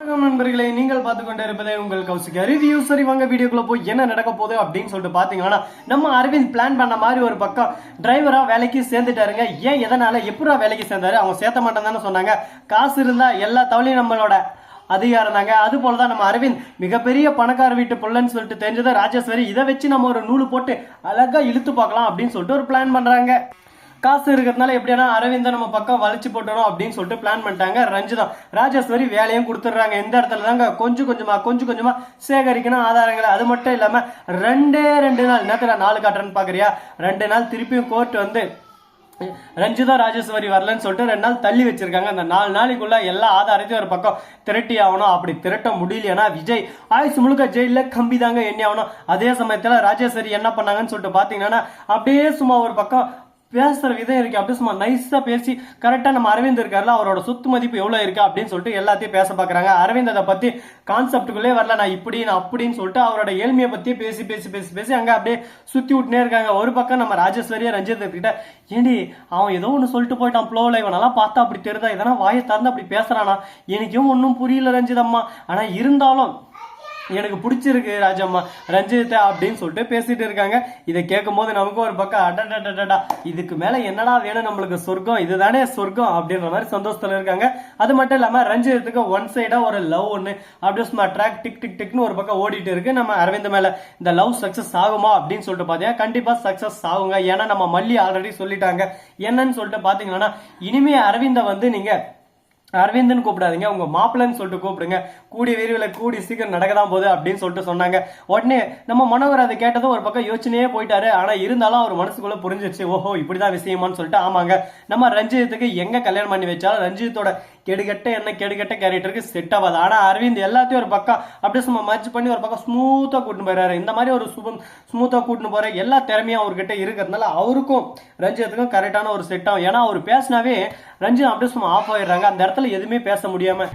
வணக்கம் நண்பர்களே நீங்கள் பார்த்து இருப்பதே உங்கள் கௌசிகா ரிவ்யூ சரி வாங்க வீடியோக்குள்ள போய் என்ன நடக்க போகுது அப்படின்னு சொல்லிட்டு பார்த்தீங்கன்னா நம்ம அரவிந்த் பிளான் பண்ண மாதிரி ஒரு பக்கம் டிரைவரா வேலைக்கு சேர்ந்துட்டாருங்க. ஏன் எதனால எப்படா வேலைக்கு சேர்ந்தாரு? அவங்க சேர்த்த மாட்டேன் தானே சொன்னாங்க. காசு இருந்தா எல்லா தவளையும் நம்மளோட அதிகாரம் தாங்க. அது போலதான் நம்ம அரவிந்த் மிகப்பெரிய பணக்கார வீட்டு பிள்ளைன்னு சொல்லிட்டு தெரிஞ்சதை ராஜேஸ்வரி இதை வச்சு நம்ம ஒரு நூல் போட்டு அழகா இழுத்து பார்க்கலாம் அப்படின்னு சொல்லிட்டு ஒரு பிளான் பண்றாங்க. காசு இருக்கிறதுனால எப்படின்னா அரவிந்த நம்ம பக்கம் வளைச்சு போட்டுறோம் அப்படின்னு சொல்லிட்டு பிளான் பண்ணிட்டாங்க. ரஞ்சிதம் ராஜேஸ்வரி வேலையும் கொடுத்துட்றாங்க. எந்த இடத்துல தாங்க? கொஞ்சம் கொஞ்சமா கொஞ்சம் கொஞ்சமா சேகரிக்கணும் ஆதாரங்களை. அது மட்டும் இல்லாம ரெண்டே ரெண்டு நாள் நேரத்தில் நாலு காட்டுறேன்னு பாக்குறியா? ரெண்டு நாள் திருப்பியும் கோர்ட் வந்து ரஞ்சிதா ராஜேஸ்வரி வரலன்னு சொல்லிட்டு ரெண்டு நாள் தள்ளி வச்சிருக்காங்க. அந்த நாலு நாளைக்குள்ள எல்லா ஆதாரத்தையும் ஒரு பக்கம் திரட்டி ஆகணும். அப்படி திரட்ட முடியலையானா விஜய் ஆயுசு முழுக்க ஜெயில கம்பி தாங்க எண்ணி ஆகணும். அதே சமயத்துல ராஜேஸ்வரி என்ன பண்ணாங்கன்னு சொல்லிட்டு பாத்தீங்கன்னா அப்படியே சும்மா ஒரு பக்கம் பேசுகிற விதம் இருக்கு. அப்படியே சும்மா நைஸாக பேசி கரெக்டாக நம்ம அரவிந்த் இருக்காருல அவரோட சொத்து மதிப்பு எவ்வளோ இருக்குது அப்படின்னு சொல்லிட்டு எல்லாத்தையும் பேச பார்க்குறாங்க அரவிந்த் அதை பற்றி கான்செப்டுக்குள்ளே வரல. நான் இப்படி நான் அப்படின்னு சொல்லிட்டு அவரோட ஏழ்மையை பற்றியே பேசி பேசி பேசி பேசி அங்கே அப்படியே சுற்றி விட்டுனே இருக்காங்க. ஒரு பக்கம் நம்ம ராஜேஸ்வரியா ரஞ்சித் கிட்ட ஏடி அவன் ஏதோ ஒன்று சொல்லிட்டு போயிட்டான் ப்ளோவில் இவனெல்லாம் பார்த்தா அப்படி தெரிதா? இதெல்லாம் வாயை திறந்து அப்படி பேசுகிறானா எனக்கும் ஒன்றும் புரியல ரஞ்சிதம்மா ஆனால் இருந்தாலும் எனக்கு பிடிச்சிருக்கு ராஜம்மா. ரஞ்சிதா அப்படின்னு சொல்லிட்டு பேசிட்டு இருக்காங்க. இதை கேட்கும் போது நமக்கு ஒரு பக்கம் அடடடடா இதுக்கு மேல என்னடா வேணும் நம்மளுக்கு? சொர்க்கம். இதுதானே சொர்க்கம் அப்படின்ற மாதிரி சந்தோஷத்துல இருக்காங்க. அது மட்டும் இல்லாம ரஞ்சிதத்துக்கு ஒன் சைடா ஒரு லவ் ஒன்று அப்படியே சும்மா ட்ராக் டிக் டிக் டிக்னு ஒரு பக்கம் ஓடிட்டு இருக்கு. நம்ம அரவிந்த் மேல இந்த லவ் சக்சஸ் ஆகுமா? அப்படின்னு சொல்லிட்டு பாத்தீங்கன்னா கண்டிப்பா சக்சஸ் ஆகுங்க. ஏன்னா நம்ம மல்லி ஆல்ரெடி சொல்லிட்டாங்க. என்னன்னு சொல்லிட்டு பாத்தீங்கன்னா இனிமே அரவிந்த வந்து நீங்க அரவிந்தன் கூப்பிடாதீங்க. உங்க மாப்பிள்ளைன்னு சொல்லிட்டு கூப்பிடுங்க. கூடிய விரைவில் கூடி சீக்கிரம் நடக்க தான் போகுது அப்படின்னு சொல்லிட்டு சொன்னாங்க. உடனே நம்ம மனோகர் அதை கேட்டதும் ஒரு பக்கம் யோசனையே போயிட்டாரு. ஆனா இருந்தாலும் அவர் மனசுக்குள்ள புரிஞ்சிருச்சு. ஓஹோ இப்படிதான் விஷயமான்னு சொல்லிட்டு ஆமாங்க. நம்ம ரஞ்சித்துக்கு எங்க கல்யாணம் பண்ணி வச்சாலும் ரஞ்சித்தோட கெடுகட்ட என்ன கெடுகட்ட கேரக்டருக்கு செட் ஆகாது. ஆனால் அரவிந்த் எல்லாத்தையும் ஒரு பக்கம் அப்படியே சும்மா மர்ஜ் பண்ணி ஒரு பக்கம் ஸ்மூத்தாக கூட்டின்னு போயிறாரு. இந்த மாதிரி ஒரு சுபம் ஸ்மூத்தாக கூட்டின்னு போகிற எல்லா திறமையும் அவர்கிட்ட இருக்கிறதுனால அவருக்கும் ரஞ்சித்துக்கும் கரெக்டான ஒரு செட் ஆகும். ஏன்னா அவர் பேசினாவே ரஞ்சித் அப்படியே சும்மா ஆஃப் ஆயிடுறாங்க. அந்த இடத்துல எதுவுமே பேச முடியாமல்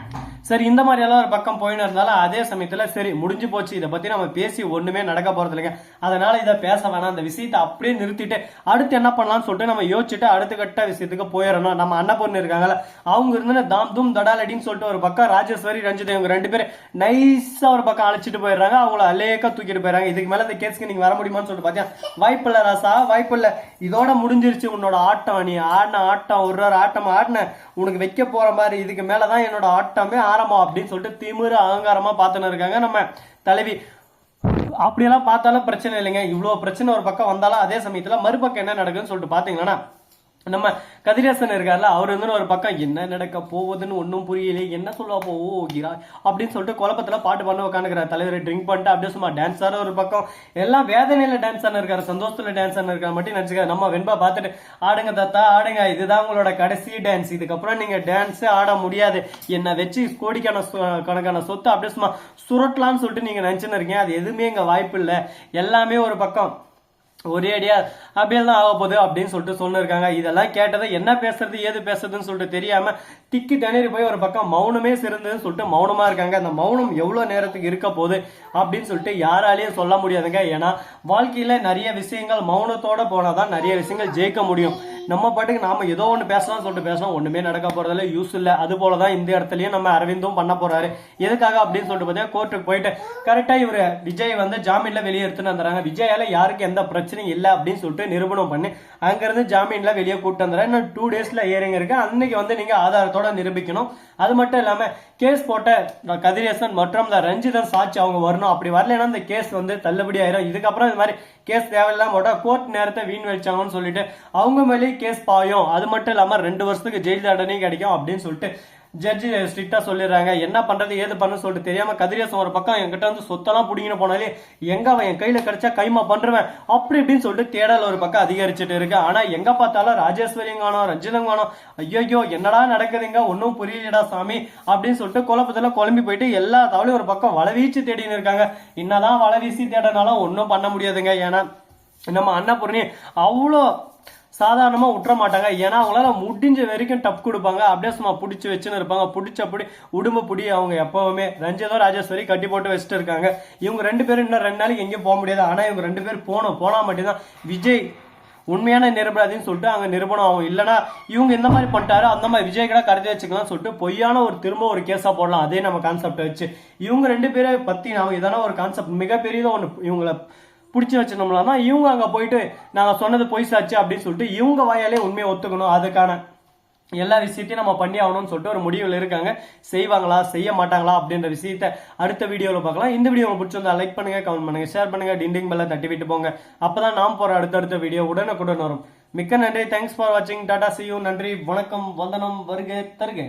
சரி இந்த மாதிரி எல்லாம் ஒரு பக்கம் போயின்னு இருந்தாலும் அதே சமயத்துல சரி முடிஞ்சு போச்சு. இதை பத்தி நம்ம பேசி ஒண்ணுமே நடக்க போறது இல்லைங்க. அதனால இதை பேச வேணாம். அந்த விஷயத்தை அப்படியே நிறுத்திட்டு அடுத்து என்ன பண்ணலாம்னு சொல்லிட்டு நம்ம யோசிச்சுட்டு அடுத்த கட்ட விஷயத்துக்கு போயிடணும். நம்ம அண்ணன் பொண்ணு இருக்காங்கல்ல அவங்க இருந்து தாம் தூம் தடாலடின்னு சொல்லிட்டு ஒரு பக்கம் ராஜேஸ்வரி ரஞ்சித் இவங்க ரெண்டு பேரும் நைஸா ஒரு பக்கம் அழைச்சிட்டு போயிடுறாங்க. அவங்கள அலேக்கா தூக்கிட்டு போயிடுறாங்க. இதுக்கு மேல இந்த கேஸ்க்கு நீங்க வர முடியுமான்னு சொல்லிட்டு பாத்தியா? வாய்ப்பு இல்ல ராசா வாய்ப்பு இல்ல. இதோட முடிஞ்சிருச்சு. உன்னோட ஆட்டம் நீ ஆடின ஆட்டம் ஒரு ஒரு ஆட்டம் ஆடின. உனக்கு வைக்க போற மாதிரி இதுக்கு மேலதான் என்னோட ஆட்டமே ஆரம்பம் அப்படின்னு சொல்லிட்டு திமிரு அகங்காரமா பார்த்துன்னு இருக்காங்க. நம்ம தலைவி அப்படியெல்லாம் பார்த்தாலும் பிரச்சனை இல்லைங்க. இவ்வளோ பிரச்சனை ஒரு பக்கம் வந்தாலும் அதே சமயத்துல மறுபக்கம் என்ன நடக்குதுன்னு சொல்லிட்டு பார்த்தீங்கன்னா நம்ம கதிரேசன் இருக்கார்ல அவர் வந்து ஒரு பக்கம் என்ன நடக்க போகுதுன்னு ஒன்றும் புரியல என்ன சொல்லுவா போகிறா அப்படின்னு சொல்லிட்டு குழப்பத்தில் பாட்டு பண்ண உட்காந்துக்கிறார் தலைவர் ட்ரிங்க் பண்ணிட்டு அப்படியே சும்மா டான்ஸ் ஒரு பக்கம். எல்லாம் வேதனையில் டான்ஸ் ஆன இருக்காரு சந்தோஷத்தில் டான்ஸ் ஆன இருக்காரு மட்டும் நினச்சிக்க நம்ம வெண்பா பார்த்துட்டு ஆடுங்க தாத்தா ஆடுங்க இதுதான் உங்களோட கடைசி டான்ஸ் இதுக்கப்புறம் நீங்கள் டான்ஸே ஆட முடியாது. என்னை வச்சு கோடிக்கான சொ- கணக்கான சொத்து அப்படியே சும்மா சுரட்டலான்னு சொல்லிட்டு நீங்கள் நினச்சின்னு இருக்கீங்க. அது எதுவுமே இங்கே வாய்ப்பு இல்லை. எல்லாமே ஒரு பக்கம் ஒரே அடியா? அப்படியே தான் ஆக போகுது அப்படின்னு சொல்லிட்டு சொல்லிருக்காங்க. இதெல்லாம் கேட்டதை என்ன பேசுறது ஏது பேசுறதுன்னு சொல்லிட்டு தெரியாம திக்கி தண்ணீர் போய் ஒரு பக்கம் மௌனமே சிறந்ததுன்னு சொல்லிட்டு மௌனமா இருக்காங்க. அந்த மௌனம் எவ்வளவு நேரத்துக்கு இருக்க போகுது அப்படின்னு சொல்லிட்டு யாராலையும் சொல்ல முடியாதுங்க. ஏன்னா வாழ்க்கையில நிறைய விஷயங்கள் மௌனத்தோட போனாதான் நிறைய விஷயங்கள் ஜெயிக்க முடியும். நம்ம பாட்டுக்கு நாம ஏதோ ஒன்று பேசலாம்னு சொல்லிட்டு பேசலாம். ஒண்ணுமே நடக்க போறதில்ல. யூஸ் இல்லை. அது போல தான் இந்த இடத்துலயும் நம்ம அரவிந்தும் பண்ண போறாரு. எதுக்காக அப்படின்னு சொல்லிட்டு பார்த்தீங்கன்னா கோர்ட்டுக்கு போயிட்டு கரெக்டாக இவர் விஜய் வந்து ஜாமீன்ல வெளியே எடுத்துன்னு வந்துறாங்க. விஜயால யாருக்கு எந்த பிரச்சனையும் இல்லை அப்படின்னு சொல்லிட்டு நிரூபணம் பண்ணி அங்கிருந்து ஜாமீன்ல வெளியே கூட்டு வந்துடுறேன் இன்னும் டூ டேஸ்ல ஏறிங்க இருக்கு. அன்னைக்கு வந்து நீங்க ஆதாரத்தோட நிரூபிக்கணும். அது மட்டும் இல்லாம கேஸ் போட்ட கதிரேசன் மற்றும் ரஞ்சிதன் சாட்சி அவங்க வரணும். அப்படி வரலைன்னா இந்த கேஸ் வந்து தள்ளுபடி ஆயிரும். இதுக்கப்புறம் இது மாதிரி கேஸ் தேவையில்லாம போட்டால் கோர்ட் நேரத்தை வீண் வச்சாங்கன்னு சொல்லிட்டு அவங்க மேலே கேஸ் பாயும். அது மட்டும் இல்லாம ரெண்டு வருஷத்துக்கு ஜெயில் தண்டனையும் கிடைக்கும் அப்படின்னு சொல்லிட்டு ஜட்ஜி ஸ்ட்ரிக்டா சொல்லிடுறாங்க. என்ன பண்றது ஏது பண்ணு சொல்லிட்டு தெரியாம கதிரேசன் ஒரு பக்கம் என்கிட்ட வந்து சொத்தெல்லாம் பிடிங்கின போனாலே எங்க அவன் என் கையில கிடைச்சா கைமா பண்றவன் அப்படி இப்படின்னு சொல்லிட்டு தேடல் ஒரு பக்கம் அதிகரிச்சுட்டு இருக்கு. ஆனா எங்க பார்த்தாலும் ராஜேஸ்வரியும் காணோம் ரஞ்சிதம் காணோம் ஐயோ என்னடா நடக்குதுங்க? ஒன்றும் புரியலடா சாமி அப்படின்னு சொல்லிட்டு குழப்பத்துல குழம்பி போயிட்டு எல்லா தவளையும் ஒரு பக்கம் வளவீச்சு தேடின்னு இருக்காங்க. என்னதான் வளவீசி தேடினாலும் ஒன்றும் பண்ண முடியாதுங்க. ஏன்னா நம்ம அன்னபூர்ணி அவ்வளோ சாதாரணமாக விட்டுற மாட்டாங்க. ஏன்னா அவங்களால முடிஞ்ச வரைக்கும் டப் கொடுப்பாங்க. அப்படியே சும்மா பிடிச்சி வச்சுன்னு இருப்பாங்க. பிடிச்சபடி உடும்பு பிடி அவங்க எப்பவுமே. ரஞ்சிதோ ராஜேஸ்வரி கட்டி போட்டு வச்சுட்டு இருக்காங்க. இவங்க ரெண்டு பேரும் இன்னும் ரெண்டு நாளைக்கு எங்கேயும் போக முடியாது. ஆனால் இவங்க ரெண்டு பேரும் போகணும். போனால் மட்டும்தான். விஜய் உண்மையான நிரபராதின்னு சொல்லிட்டு அங்கே நிரூபணம் ஆகும் இல்லைனா இவங்க இந்த மாதிரி பண்ணிட்டாரு அந்த மாதிரி விஜய் கடை கடத்தி வச்சுக்கலாம் சொல்லிட்டு பொய்யான ஒரு திரும்ப ஒரு கேஸாக போடலாம். அதே நம்ம கான்செப்டை வச்சு. இவங்க ரெண்டு பேரை பற்றி நாம எதனா ஒரு கான்செப்ட் மிகப்பெரியதாக ஒன்று இவங்களை பிடிச்சி வச்சிருந்தோம்னா தான் இவங்க அங்கே போயிட்டு நாங்கள் சொன்னது பொய் சாச்சு அப்படின்னு சொல்லிட்டு இவங்க வாயாலே உண்மையை ஒத்துக்கணும். அதுக்கான எல்லா விஷயத்தையும் நம்ம பண்ணி ஆகணும்னு சொல்லிட்டு ஒரு முடிவில் இருக்காங்க. செய்வாங்களா? செய்ய மாட்டாங்களா? அப்படின்ற விஷயத்த அடுத்த வீடியோவில் பார்க்கலாம். இந்த வீடியோ உங்களுக்கு பிடிச்சிருந்தா லைக் பண்ணுங்க கமெண்ட் பண்ணுங்க ஷேர் பண்ணுங்க டிண்டிங் பெல்ல தட்டி விட்டு போங்க. அப்பதான் நாம் போற அடுத்தடுத்த வீடியோ உடனுக்குடன் வரும். மிக்க நன்றி. தேங்க்ஸ் ஃபார் வாட்சிங் டாடா சியூ நன்றி. வணக்கம். வந்தனம். வருகை தருகை.